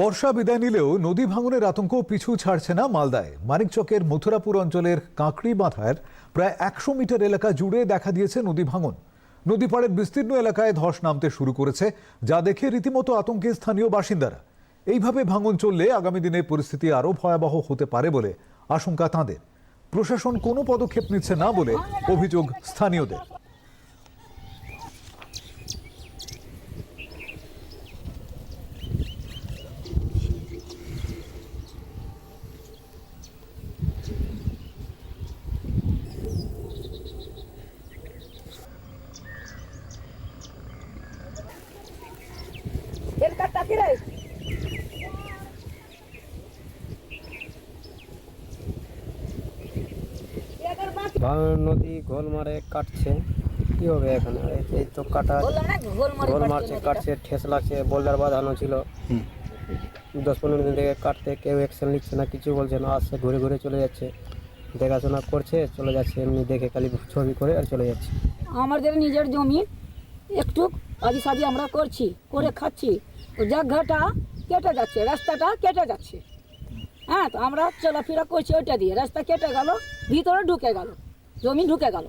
বর্ষা বিদায় নিলেও নদী ভাঙনের আতঙ্ক পিছু ছাড়ছে না মালদায়। মানিকচকের মথুরাপুর অঞ্চলের কাঁকড়ি বাঁধার প্রায় একশো মিটার এলাকা জুড়ে দেখা দিয়েছে নদী ভাঙন। নদী পাড়ের বিস্তীর্ণ এলাকায় ধস নামতে শুরু করেছে, যা দেখে রীতিমতো আতঙ্কে স্থানীয় বাসিন্দারা। এইভাবে ভাঙন চললে আগামী দিনে পরিস্থিতি আরও ভয়াবহ হতে পারে বলে আশঙ্কা তাঁদের। প্রশাসন কোনো পদক্ষেপ নিচ্ছে না বলে অভিযোগ স্থানীয়দের। নদী গোল মারে কাটছে। কি হবে এখানে? এই তো কাটা গোল মারছে কাটছে ঠেস লাগছে বোল্ডার বাঁধানো ছিল। দশ পনেরো দিন থেকে কাটতে কেউ অ্যাকশন নিচ্ছে না কিছু বলছে না আসছে ঘুরে ঘুরে চলে যাচ্ছে। দেখাশোনা করছে চলে যাচ্ছে এমনি দেখে খালি ছবি করে আর চলে যাচ্ছে। আমাদের নিজের জমি একটু আদি সাদি আমরা করছি করে খাচ্ছি। জায়গাটা কেটে যাচ্ছে, রাস্তাটা কেটে যাচ্ছে। হ্যাঁ তো আমরা চলাফেরা করছি ওইটা দিয়ে। রাস্তা কেটে গেল, ভিতরে ঢুকে গেল, জমি ঢুকে গেল।